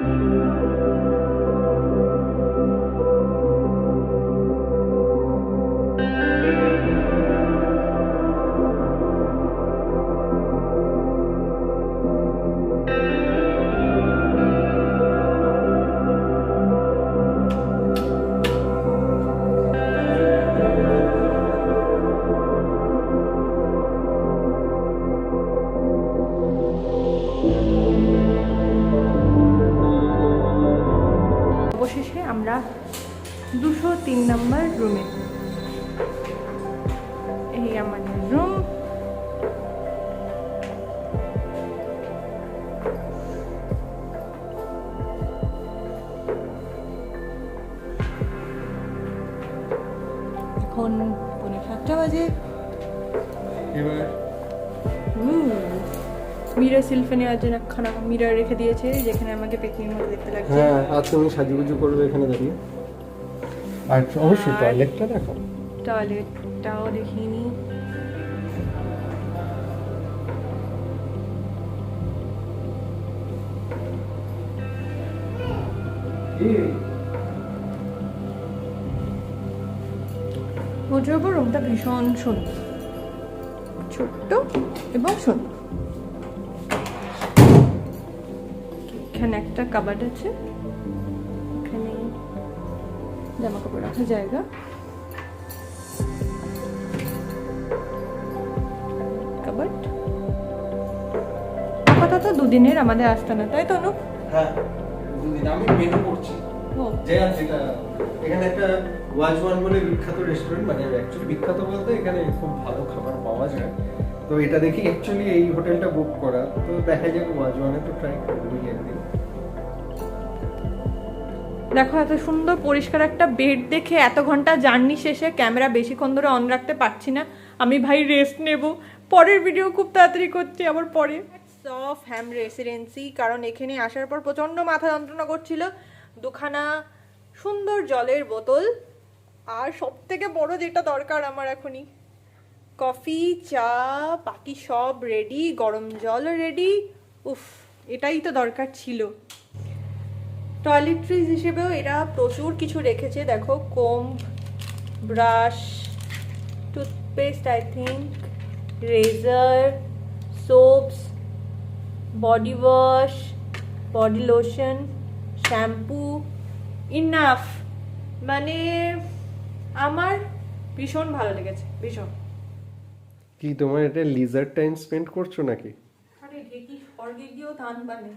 うん。দুশো তিন নম্বর রুমে। এই আমাদের রুম এখন পৌনে সাতটা বাজে। এবার? মিরার সেলফি নেওয়ার জন্য একখানা মিরার রেখে দিয়েছে যেখানে আমাকে পেকিং মতো দেখতে লাগছে। হ্যাঁ আর তুমি সাজুগুজু করবে এখানে দাঁড়িয়ে। আর অবশ্যই আর- টয়লেটটা দেখো টয়লেটটাও দেখিনি। মোটের ওপর রুমটা ভীষণ সুন্দর। ছোট্ট এবং সুন্দর। এখানে একটা কাবাড আছে। জামা কাপড় রাখার জায়গা। কাবাড। আপাতত দুদিনের আমাদের আস্তানা তাই তো অনুপ? হ্যাঁ দুদিন আমি মেনু করছি এখানে একটা ওয়াজ ওয়ান বলে বিখ্যাত রেস্টুরেন্ট মানে অ্যাকচুয়ালি বিখ্যাত বলতে এখানে খুব ভালো খাবার পাওয়া যায়। তো এটা দেখি অ্যাকচুয়ালি এই হোটেলটা বুক করা। তো দেখা যাক ওয়াজ ওয়ানে তো ট্রাই করবি একদিন। দেখো, এত সুন্দর পরিষ্কার একটা বেড দেখে এত ঘণ্টা জার্নি শেষে ক্যামেরা বেশিক্ষণ ধরে অন রাখতে পারছি না। আমি ভাই রেস্ট নেব। পরের ভিডিও খুব তাড়াতাড়ি করছি, আবার পরে। অফ হ্যাম রেসিডেন্সি কারণ এখানে আসার পর প্রচণ্ড মাথা যন্ত্রণা করছিল। দুখানা সুন্দর জলের বোতল। আর সব থেকে বড় যেটা দরকার আমার এখনই, কফি, চা, বাকি সব রেডি গরম জল রেডি উফ, এটাই তো দরকার ছিল। টয়লেট্রিজ হিসেবেও এরা প্রচুর কিছু রেখেছে। দেখো comb brush toothpaste I think razor soaps body wash body lotion shampoo enough মানে আমার ভীষণ ভালো লেগেছে ভীষণ। কি তোমার এটা লিজার টাইম স্পেন্ড করছ নাকি? আরে ঢেকি স্বর্গে গিয়েও ধান বানে।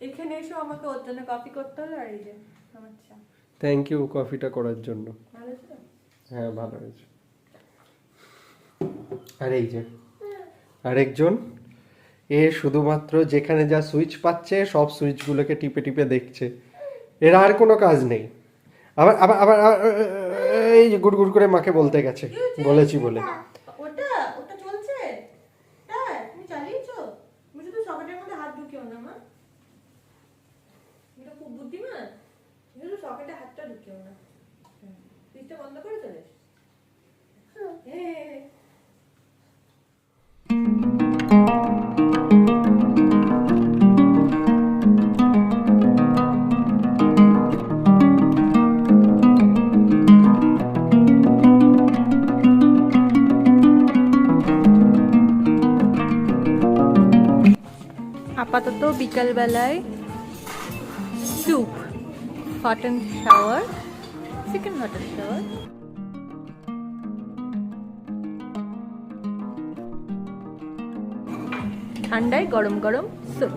এখানে এসে আমাকে ওর জন্য কপি করতে হলো আর এই যে আমার চা থ্যাংক ইউ কফিটা করার জন্য। ভালো হ্যাঁ ভালো হয়েছে। আর এই যে আরেকজন এ শুধুমাত্র যেখানে যা সুইচ পাচ্ছে সব সুইচগুলোকে টিপে টিপে দেখছে। এর আর কোনো কাজ নেই। আবার আবার আবার আবার, এই যে গুড় গুড় করে মাকে বলতে গেছে। বলেছি বলে ওটা ওটা চলছে হ্যাঁ তুমি চালিয়েছো তুমি শুধু সকেটের মধ্যে হাত ঢুকিও না মা এটা খুব বুদ্ধিমান তুমি শুধু সকেটে হাতটা ঢুকিও না সুইচটা বন্ধ করে চলে এসো। হ্যাঁ আপাতত বিকালবেলায় soup and shower chicken hot shower ঠান্ডায় গরম গরম স্যুপ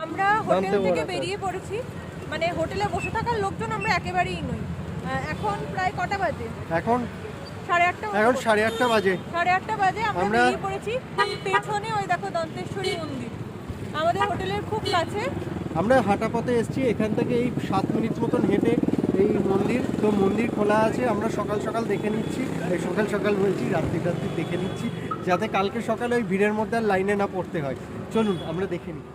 আমরা হোটেল থেকে বেরিয়ে পড়েছি। মানে হোটেলে বসে থাকার লোকজন আমরা একেবারেই নই। আহ, এখন প্রায় কটা বাজে? এখন? সাড়ে আটটা এখন সাড়ে আটটা বাজে। সাড়ে আটটা বাজে আমরা আমরা- বেরিয়ে পড়েছি। পেছনে ওই দেখো দন্তেশ্বরী মন্দির। আমাদের হোটেলের খুব কাছে। আমরা হাঁটা পথে এসেছি, এখান থেকে এই সাত মিনিট মতন হেঁটে এই মন্দির, তো মন্দির খোলা আছে, আমরা সকাল সকাল দেখে নিচ্ছি, এই সকাল সকাল বলছি, রাত্রি রাত্রি দেখে নিচ্ছি, যাতে কালকে সকালে ওই ভিড়ের মধ্যে আর লাইনে না পড়তে হয়। চলুন, আমরা দেখে নিই।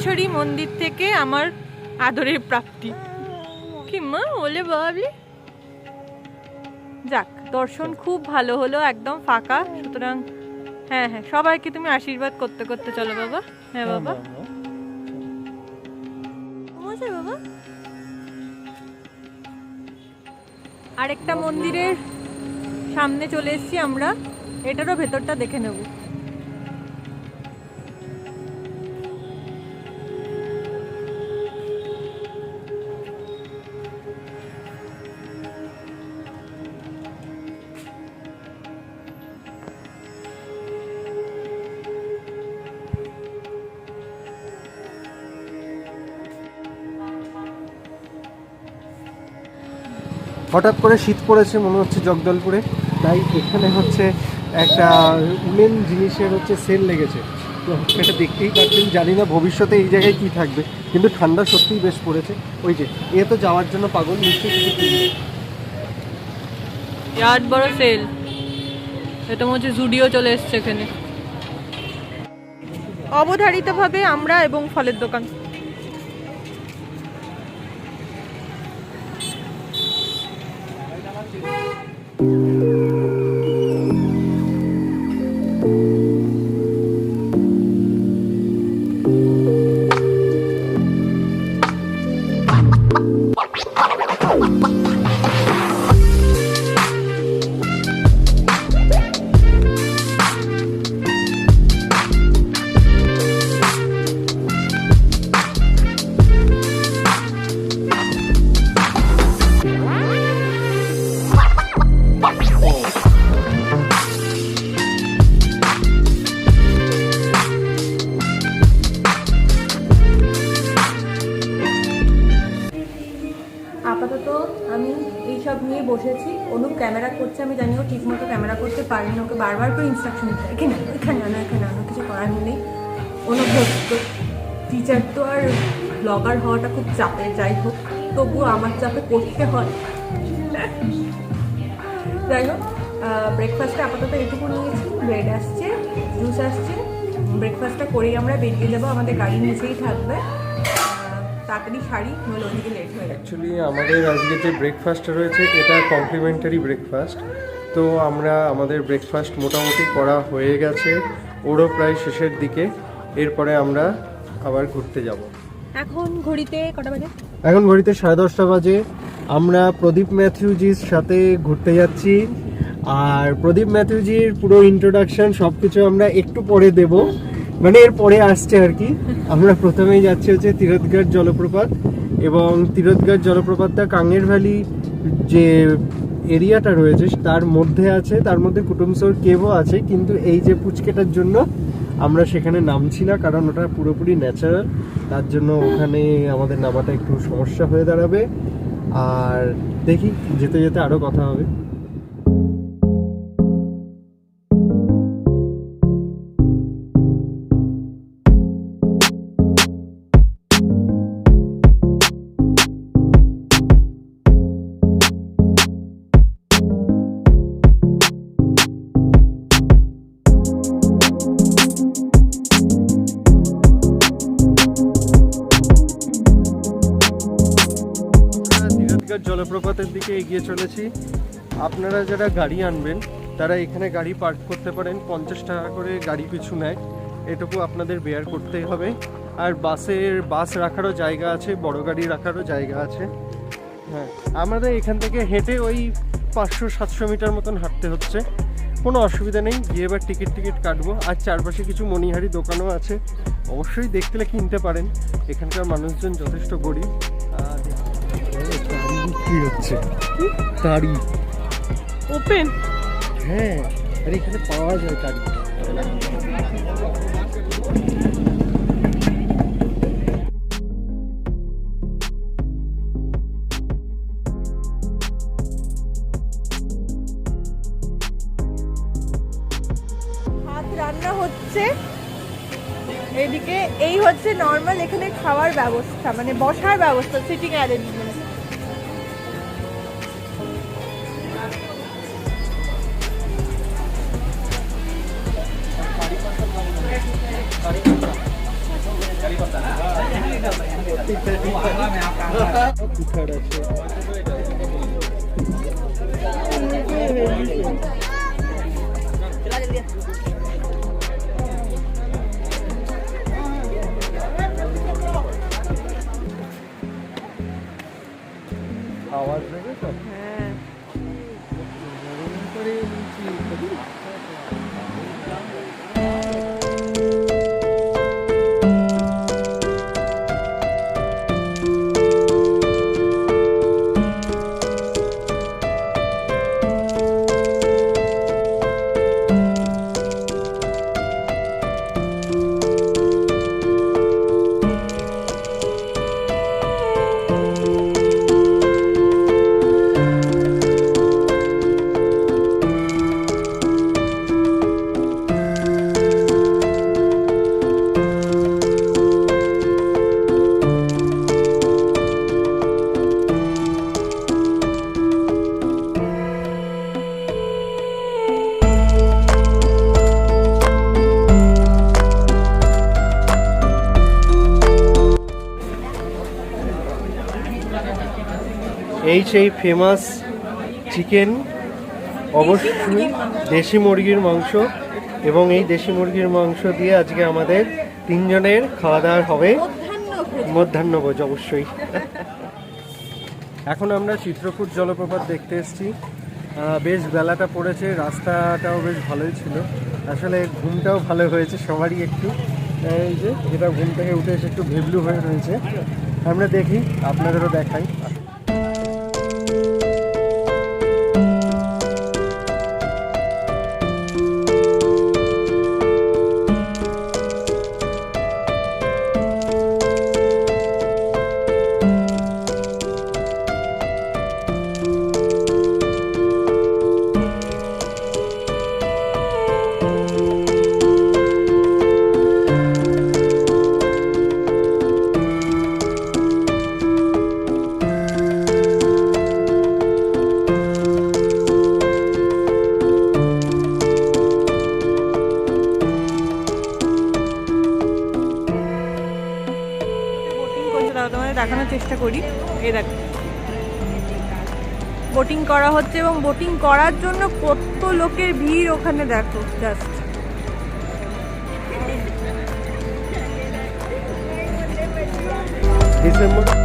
শান্তেশ্বরী মন্দির থেকে আমার আদরের প্রাপ্তি। কি মা বলে বাবলি? যাক দর্শন খুব ভালো হলো একদম ফাঁকা। সুতরাং হ্যাঁ হ্যাঁ সবাইকে তুমি আশীর্বাদ করতে করতে চলো বাবা। হ্যাঁ বাবা। মজা বাবা। আরেকটা মন্দিরের সামনে চলে এসেছি আমরা। এটারও ভেতরটা দেখে নেব। হঠাৎ করে শীত পড়েছে মনে হচ্ছে জগদলপুরে। তাই এখানে হচ্ছে একটা উলেন জিনিসের হচ্ছে সেল লেগেছে। তো এটা দেখতেই পাচ্ছেন জানি না ভবিষ্যতে এই জায়গায় কি থাকবে কিন্তু ঠান্ডা সত্যিই বেশ পড়েছে। ওই যে এ তো যাওয়ার জন্য পাগল নিশ্চয়ই কিছু কিনবে। বিরাট বড় সেল এটা মনে হচ্ছে জুডিও চলে এসছে এখানে। অবধারিতভাবে আমরা এবং ফলের দোকান। আপাতত ইনস্ট্রাকশন এখানে এখানে আনো এখানে আনো কিছু করার নেই। অনুপ টিচার তো আর ব্লগার হওয়াটা খুব চাপের, যাই হোক। তবুও আমার চাপে করতে হয়। যাই হোক ব্রেকফাস্টে আপাতত এটুকু নিয়েছি। ব্রেড আসছে জুস আসছে। ব্রেকফাস্টটা করেই আমরা বেরিয়ে যাব। আমাদের গাড়ি নিচেই থাকবে। তাড়াতাড়ি শাড়ি নইলে ওদিকে লেট হয়ে অ্যাকচুয়ালি আমাদের আজকে যে ব্রেকফাস্টটা রয়েছে, এটা কমপ্লিমেন্টারি ব্রেকফাস্ট তো আমরা আমাদের ব্রেকফাস্ট মোটামুটি করা হয়ে গেছে। ওরও প্রায় শেষের দিকে। এরপরে আমরা আবার ঘুরতে যাব। এখন ঘড়িতে কটা বাজে? এখন ঘড়িতে সাড়ে দশটা বাজে। আমরা প্রদীপ ম্যাথিউজির সাথে ঘুরতে যাচ্ছি। আর প্রদীপ ম্যাথিউজির পুরো ইন্ট্রোডাকশন সব কিছু আমরা একটু পরে দেব। মানে এর পরে আসছে আর কি। আমরা প্রথমেই যাচ্ছি হচ্ছে তীরথগড় জলপ্রপাত। এবং তীরথগড় জলপ্রপাতটা কাঙ্গের ভ্যালি যে এরিয়াটা রয়েছে, তার মধ্যে আছে, তার মধ্যে কুটুমসোর কেভও আছে, কিন্তু এই যে পুচকেটার জন্য আমরা সেখানে নামছি না, কারণ ওটা পুরোপুরি ন্যাচারাল তার জন্য ওখানে আমাদের নামাটা একটু সমস্যা হয়ে দাঁড়াবে। আর দেখি, যেতে যেতে আরও কথা হবে। আমরা জলপ্রপাতের দিকে এগিয়ে চলেছি। আপনারা যারা গাড়ি আনবেন, তারা এখানে গাড়ি পার্ক করতে পারেন। পঞ্চাশ টাকা করে গাড়ি পিছু নেয়। এটুকু আপনাদের বেয়ার করতেই হবে। আর বাসের, বাস রাখারও জায়গা আছে, বড় গাড়ি রাখারও জায়গা আছে। হ্যাঁ আমাদের এখান থেকে হেঁটে ওই পাঁচশো, সাতশো মিটার মতন হাঁটতে হচ্ছে। কোনো অসুবিধা নেই, গিয়ে এবার টিকিট টিকিট কাটবো। আর চারপাশে কিছু মণিহারি দোকানও আছে। অবশ্যই দেখলে কিনতে পারেন। এখানকার মানুষজন যথেষ্ট গরিব। বিক্রি হচ্ছে? তারি ওপেন হ্যাঁ আর এখানে পাওয়া যায় তারি রান্না হচ্ছে। এদিকে এই হচ্ছে নর্মাল এখানে খাওয়ার ব্যবস্থা মানে বসার ব্যবস্থা সিটিং অ্যারেঞ্জমেন্ট কুঠার আছে আওয়াজ দেখেছ হ্যাঁ করে নিচে এই সেই ফেমাস চিকেন অবশ্যই দেশি মুরগির মাংস এবং এই দেশি মুরগির মাংস দিয়ে আজকে আমাদের তিনজনের খাওয়া দাওয়া হবে মধ্যাহ্নভোজ অবশ্যই। এখন আমরা চিত্রকূট জলপ্রপাত দেখতে এসেছি। বেশ বেলাটা পড়েছে রাস্তাটাও বেশ ভালোই ছিল। আসলে ঘুমটাও ভালো হয়েছে সবারই একটু। এই যে এটা ঘুম থেকে উঠে এসে একটু ভেবলু হয়ে রয়েছে। আমরা দেখি আপনাদেরও দেখাই। তোমাদের দেখানোর চেষ্টা করি। এই দেখো। বোটিং করা হচ্ছে এবং বোটিং করার জন্য কত লোকের ভিড় ওখানে দেখো জাস্ট ডিসেম্বর?